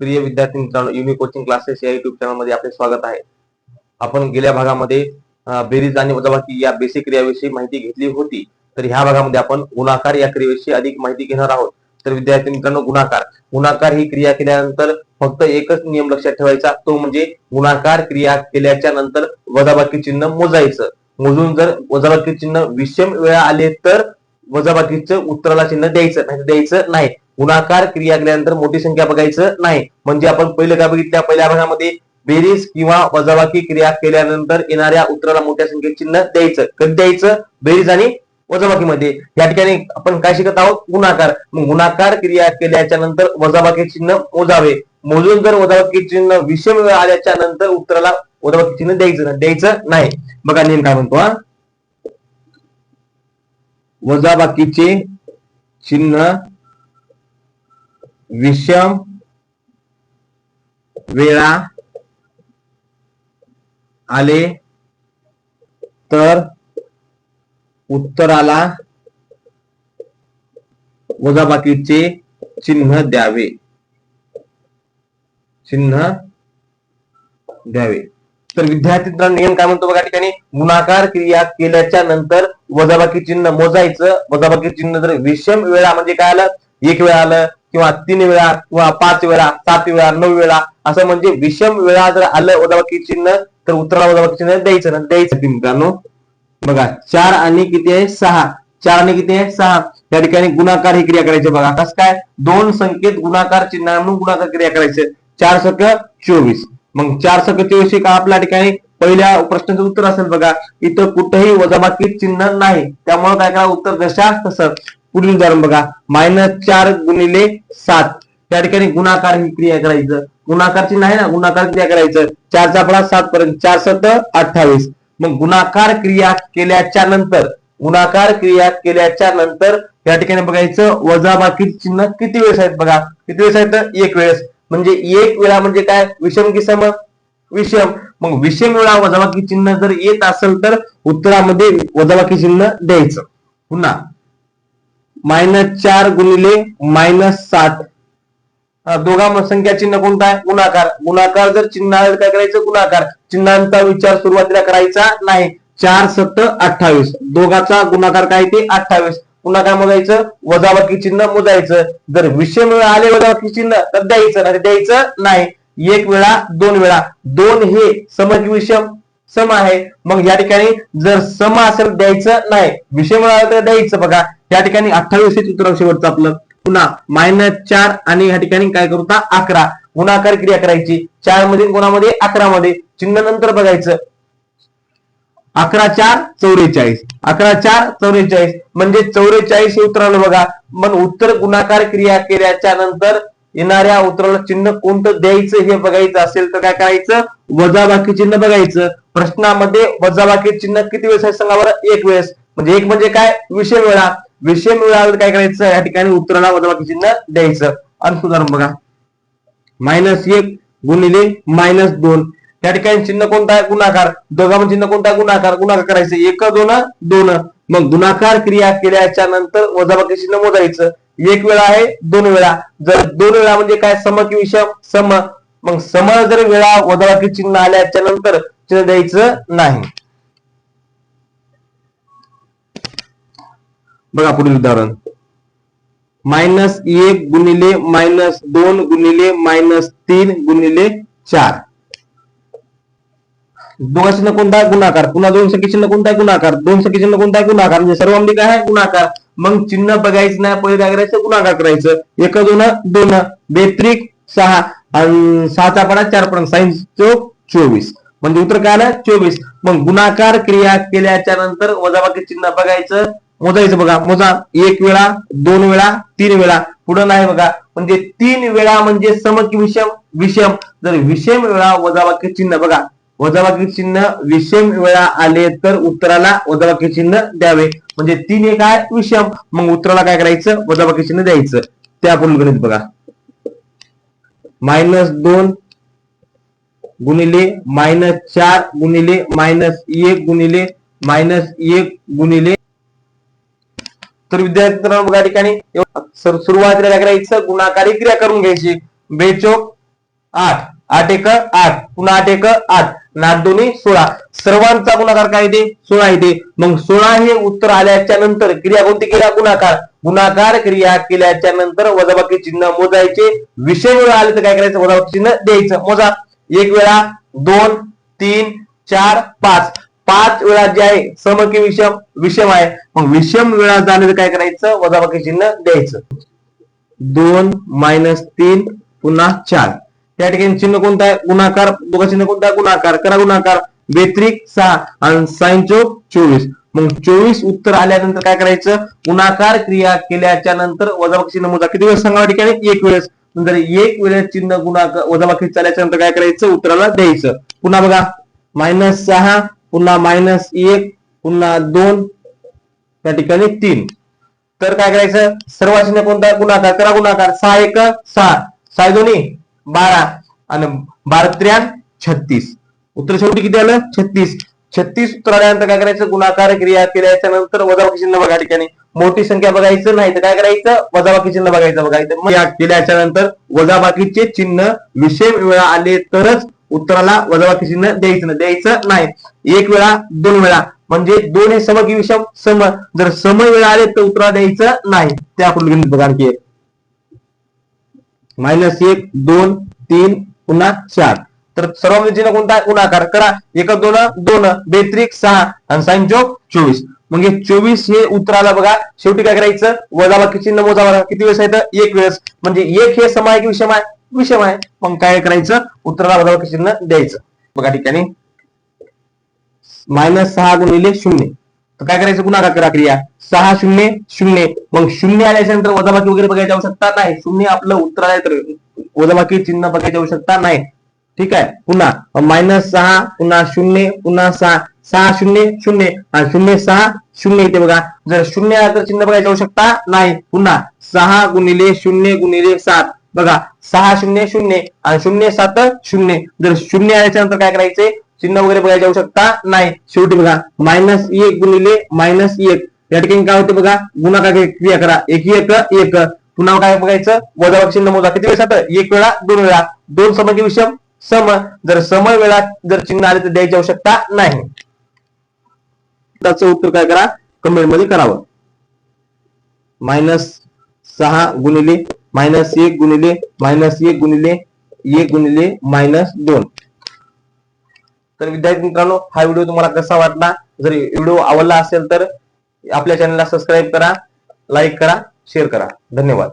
प्रिय विद्यार्थी मित्रांनो युनि कोचिंग क्लासेस या युट्यूब चॅनलमध्ये आपले स्वागत आहे. आपण गेल्या भागामध्ये बेरीज आणि वजाबाकी या बेसिक क्रियाविषयी माहिती घेतली होती. तर ह्या भागामध्ये आपण गुणाकार या क्रियेविषयी अधिक माहिती घेणार आहोत. तर विद्यार्थी मित्रांनो गुणाकार. गुणाकार ही क्रिया केल्यानंतर फक्त एकच नियम लक्षात ठेवायचा तो म्हणजे गुणाकार क्रिया केल्याच्यानंतर वजाबाकी चिन्ह मोजायचं. मोजून जर वजाबाकी चिन्ह विषम वेळा आले तर वजाबाकीचं उत्तराला चिन्ह द्यायचं नाही द्यायचं नाही. गुणाकार क्रिया केल्यानंतर मोठी संख्या बघायचं नाही. म्हणजे आपण पहिलं काय बघितल्या पहिल्या भागामध्ये बेरीज किंवा वजाबाकी क्रिया केल्यानंतर येणाऱ्या उत्तराला मोठ्या संख्येत चिन्ह द्यायचं. कधी द्यायचं? बेरीज आणि वजाबाकीमध्ये. या ठिकाणी आपण काय शिकत आहोत? गुणाकार. मग गुणाकार क्रिया केल्याच्यानंतर वजाबाकी चिन्ह मोजावे. मोजून जर वजाबाकी चिन्ह विषम वेळ आल्याच्यानंतर उत्तराला वजाबाकी चिन्ह द्यायचं ना? द्यायचं नाही. बघा नेम काय म्हणतो हा? वजाबाकीचे चिन्ह विषम वेळा आले तर उत्तराला वजाबाकीचे चिन्ह द्यावे. चिन्ह द्यावे. तर विद्यार्थी नियम काय म्हणतो बघा ठिकाणी? गुणाकार क्रिया केल्याच्यानंतर वजाबाकी चिन्ह मोजायचं. वजाबाकी चिन्ह जर विषम वेळा म्हणजे काय आलं? एक वेळा आलं. किंवा तीन वेळा किंवा पाच वेळा सात वेळा नऊ वेळा असं म्हणजे विषम वेळा जर आलं वजाबाकी चिन्ह तर उत्तराला वजाबाकी चिन्ह द्यायचं ना द्यायचं मित्रांनो. बघा चार आणि किती आहे? सहा. चार आणि किती आहे? सहा. या ठिकाणी गुणाकार ही क्रिया करायची बघा. कसं काय? दोन संख्येत गुणाकार चिन्ह म्हणून गुणाकार क्रिया करायचे. चार सक चोवीस. मग चार सक चोवीस का आपल्या ठिकाणी पहिल्या प्रश्नाचं उत्तर असेल बघा. इथं कुठेही वजाबाकी चिन्ह नाही. त्यामुळे काय करा? उत्तर जशा तसं. पुढील उदाहरण बघा. मायनस चार गुणिले सात. त्या ठिकाणी गुणाकार ही क्रिया करायचं. गुणाकार चिन्ह आहे ना गुणाकार क्रिया करायचं. चारचा पडा सात पर्यंत चार सत अठ्ठावीस. मग गुणाकार क्रिया केल्याच्यानंतर गुणाकार क्रिया केल्याच्यानंतर या ठिकाणी बघायचं वजाबाकी चिन्ह किती वेळेस आहेत बघा? किती वेळेस आहेत? एक वेळेस. म्हणजे एक वेळा म्हणजे काय? विषम की सम? विषम. मग विषम वेळा वजाबाकी चिन्ह जर येत असेल तर उत्तरामध्ये वजाबाकी चिन्ह द्यायचं. पुन्हा. मायनस चार गुणिले मायनस सात. दोघा संख्या चिन्ह कोणता आहे? गुणाकार. गुणाकार जर चिन्ह काय करायचं? गुणाकार. चिन्हांचा विचार सुरुवातीला करायचा नाही. चार सत्त अठ्ठावीस. दोघाचा गुणाकार काय ते? अठ्ठावीस. पुन्हा काय मोजायचं? वजाबाकी चिन्ह मोजायचं. जर विषय वेळा आले वजाबाकी चिन्ह तर द्यायचं. नाही द्यायचं नाही. एक वेळा दोन वेळा. दोन हे समज विषम. सम आहे. मग या ठिकाणी जर सम असेल द्यायचं नाही. विषय मिळाला तर द्यायचं बघा. या ठिकाणी अठ्ठावीस हे चित्र शेवटचं आपलं. पुन्हा मायनस चार आणि या ठिकाणी काय करू अकरा. गुणाकार क्रिया करायची चारमध्ये कोणामध्ये अकरा मध्ये चिन्ह नंतर बघायचं. अकरा चार चौवेचाळीस अकरा चार चौवेचाळीस म्हणजे चौवेचाळीस हे उत्तर आलं बघा. मग उत्तर गुणाकार क्रिया केल्याच्यानंतर येणाऱ्या उत्तराला चिन्ह कोणतं द्यायचं हे बघायचं असेल तर काय करायचं? वजाबाकी चिन्ह बघायचं. प्रश्नामध्ये वजाबाकी चिन्ह किती वेळेस आहे सांगा बरं? एक वेळेस. म्हणजे एक म्हणजे काय? विषय वेळा विषय मिळाला काय करायचं? या ठिकाणी उत्तराला वजाबाकी चिन्ह द्यायचं. आणि उदाहरण बघा. मायनस एक गुणिले मायनस दोन. त्या ठिकाणी चिन्ह कोणता आहे? गुणाकार. दोघांमध्ये चिन्ह कोणता आहे? गुणाकार. गुणाकार करायचं. एक दोन दोन. मग गुणाकार क्रिया केल्याच्यानंतर वजाबाकी चिन्ह मोजायचं. एक वेळा आहे दोन वेळा. जर दोन वेळा म्हणजे काय? सम की विषम? सम. मग सम जर वेळा वजाबाकी चिन्ह आल्याच्यानंतर चिन्ह द्यायचं नाही. बघा पुढील उदाहरण. मायनस एक गुणिले मायनस दोन गुणिले मायनस तीन गुणिले चार. दोघा चिन्ह कोणता? गुणाकार. पुन्हा दोन संख्या चिन्ह कोणता? गुणाकार. दोन संख्या चिन्ह कोणता? गुणाकार. म्हणजे सर्व काय? आहे गुणाकार. मग चिन्ह बघायचं नाही पहिले काय करायचं गुणाकार करायचं. एक दोन दोन. बेत्रिक सहा. आणि सहाचा पडा चार पर्यंत साईन चौक चोवीस. म्हणजे उत्तर काय आलं? चोवीस. मग गुणाकार क्रिया केल्याच्यानंतर वजाबाकी चिन्ह बघायचं. मोजायचं बघा. मोजा एक वेळा दोन वेळा तीन वेळा. पुढे नाही बघा. म्हणजे तीन वेळा म्हणजे सम की विषम विषम. जर विषम वेळा वजाबाकी चिन्ह बघा. वजाबाकी चिन्ह विषम वेळा आले तर उत्तराला वजाबाकी चिन्ह द्यावे. म्हणजे तीन एक आहे विषम. मग उत्तराला काय करायचं? वजाबाकी चिन्ह द्यायचं. त्या पुढील गणित बघा. मायनस दोन गुणिले मायनस चार गुणिले मायनस एक गुणिले मायनस एक गुणिले तर विद्यार्थी मित्रांनो बघा ठिकाणी. सुरुवातीला काय करायचं गुणाकारी क्रिया करून घ्यायची. बेचोक आठ. आठ एक आठ. पुन्हा आठ एक आठ. नाट दोन्ही सोळा. सर्वांचा गुणाकार काय येते? सोळा येते. मग सोळा हे उत्तर आल्याच्यानंतर क्रिया कोणती क्रिया गुणाकार. गुणाकार क्रिया केल्याच्यानंतर वजाबाकी चिन्ह मोजायचे. विषय वेळा आले तर काय करायचं? वजाबाकी चिन्ह द्यायचं. मोजा. एक वेळा दोन तीन चार पाच. पाच वेळा जे आहे सम की विषम विषम आहे. मग विषम वेळा झाले तर काय करायचं? वजाबाकी चिन्ह द्यायचं. दोन मायनस तीन पुन्हा चार. त्या ठिकाणी चिन्ह कोणतं आहे? गुणाकार. दोघा चिन्ह कोणता आहे? गुणाकार. करा गुणाकार. बेत्रिक सहा आणि साईन चौक चोवीस. मग चोवीस उत्तर आल्यानंतर काय करायचं? गुणाकार क्रिया केल्याच्यानंतर वजाबाकी चिन्ह मोजा. किती वेळेस सांगा ठिकाणी? एक वेळेस. नंतर एक वेळेस चिन्ह गुणाकार वजाबाकी चालल्याच्या नंतर काय करायचं? उत्तराला द्यायचं. पुन्हा बघा. मायनस सहा पुन्हा मायनस एक पुन्हा दोन त्या ठिकाणी तीन. तर काय करायचं? सर्व चिन्ह कोणता गुणाकार? करा गुणाकार. सहा एक सहा. सहा दोन्ही. बारा. आणि बारा त्र्यान छत्तीस. उत्तर शेवटी किती आलं? छत्तीस. छत्तीस उत्तर आल्यानंतर काय करायचं? गुणाकार क्रिया केल्याच्यानंतर वजाबाकी चिन्ह बघा ठिकाणी. मोठी संख्या बघायचं नाही तर काय करायचं? वजाबाकी चिन्ह बघायचं. बघायचं मग या केल्याच्यानंतर वजाबाकीचे चिन्ह विषय वेळा आले तरच उत्तराला वजाबाकी चिन्ह द्यायचं नाही. द्यायचं नाही. एक वेळा दोन वेळा. म्हणजे दोन हे सम की विषम सम जर सम वेळा आले तर उत्तराला द्यायचं नाही. त्या आपण बघा आणखी एक. मायनस एक दोन तीन पुन्हा चार. तर सर्व चिन्ह कोणता गुणाकार करा. एक दोन दोन बेत्रिक सहा आणि साईन चौक चोवीस. म्हणजे चोवीस हे उत्तराला बघा. शेवटी काय करायचं? वजाबाकी चिन्ह मोजावा किती वेळेस आहे एक वेळेस. म्हणजे एक हे सम आहे की विषम आहे. विषम आहे. मग काय करायचं? उत्तराला वजाबाकी चिन्ह द्यायचं. बघा ठिकाणी. मायनस सहा गुणिले शून्य. तर काय करायचं? गुणाकार करा क्रिया. सहा शून्य शून्य. मग शून्य आल्याच्यानंतर वजाबाकी वगैरे बघायची आवश्यकता नाही. शून्य आपलं उत्तर आलं तर वजाबाकी चिन्ह बघायची आवश्यकता नाही. ठीक आहे? पुन्हा. मायनस सहा पुन्हा शून्य पुन्हा सहा. सहा शून्य शून्य. आणि शून्य सहा शून्य इथे बघा. जर शून्य आलं तर चिन्ह बघायची आवश्यकता नाही. पुन्हा. सहा गुणिले शून्य गुणिले सात. बघा सहा शून्य शून्य आणि शून्य सात शून्य. जर शून्य आल्याच्यानंतर काय करायचे चिन्ह वगैरे बघायची आवश्यकता नाही. शेवटी बघा मायनस एक गुणिले मायनस एक. या ठिकाणी काय होते बघा? गुणाकार क्रिया करा. एक एक एक. पुन्हा काय बघायचं? वजाबाकी चिन्ह मोजा. किती वेळेस एक वेळा दोन वेळा. दोन सम की विषम सम. जर सम वेळा जर चिन्ह आले तर द्यायची आवश्यकता नाही. त्याचं उत्तर काय करा? कमेंटमध्ये करावं. मायनस सहा गुणिले मायनस एक गुणिले मायनस एक गुणिले एक गुणिले मायनस दोन. तर विद्यार्थी मित्रांनो हा व्हिडिओ तुम्हाला कसा वाटला? जर व्हिडिओ आवडला असेल तर आपल्या चॅनलला सबस्क्राईब करा लाईक करा शेअर करा. धन्यवाद.